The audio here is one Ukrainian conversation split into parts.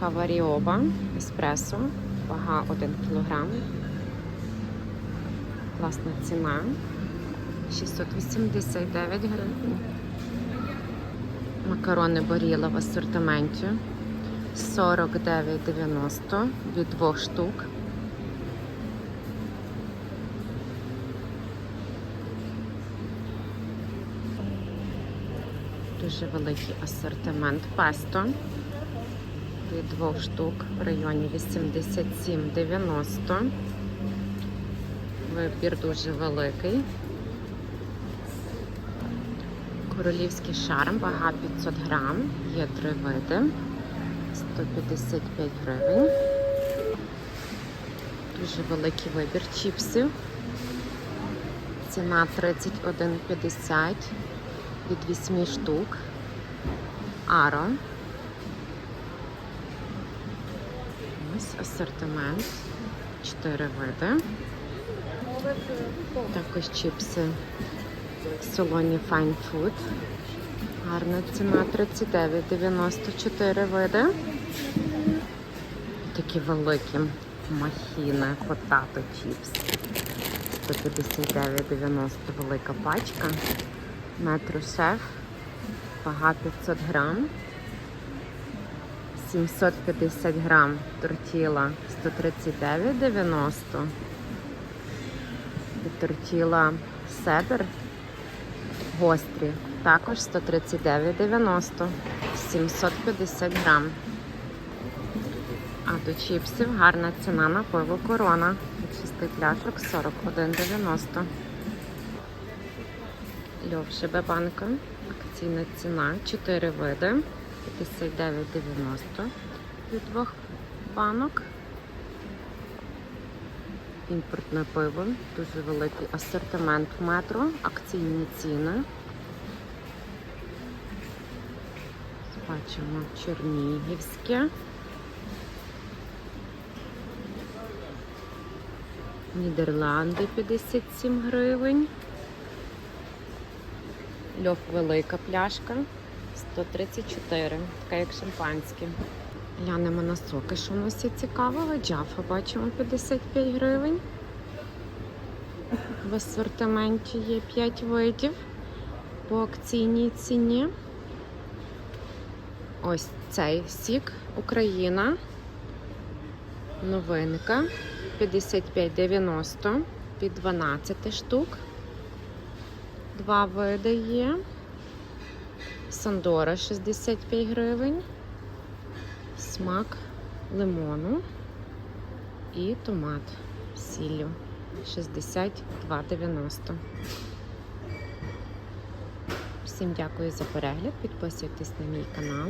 Кава Ріоба, еспресо, вага 1 кг. Класна ціна. 689 гривень. Макарони Баріла в асортименті 49,90 від двох штук. Дуже великий асортимент песто від двох штук в районі 87,90. Вибір дуже великий. Королівський шарм, вага 500 грам, є три види, 155 гривень. Дуже великий вибір чіпсів. Ціна 31,50 від 8 штук. Аро. Ось асортимент. 4 види. Також чіпси в салоні Fine Food. Гарна ціна 39,94 види. Такі великі махіни, потато чіпс. 159,90 велика пачка. Метро шеф. Вага 500 грам. 750 грам тортіла 139,90. І тортіла седер гострі. Також 139,90. 750 грам. А до чіпсів гарна ціна на пиво корона. Від 6 пляшок 41,90. Льов ЖБ банка. Акційна ціна 4 види. 59,90 від двох банок. Імпортне пиво, дуже великий асортимент метро, акційні ціни. Бачимо Чернігівське. Нідерланди 57 гривень. Льов велика пляшка 134, така як шампанське. Глянемо на соки, що у нас є цікавого. Джафа бачимо 55 гривень. В асортименті є 5 видів по акційній ціні. Ось цей сік Україна. Новинка 55,90 під 12 штук. Два види є. Сандора 65 гривень, смак лимону і томат сіллю 62,90. Всім дякую за перегляд. Підписуйтесь на мій канал.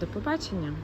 До побачення!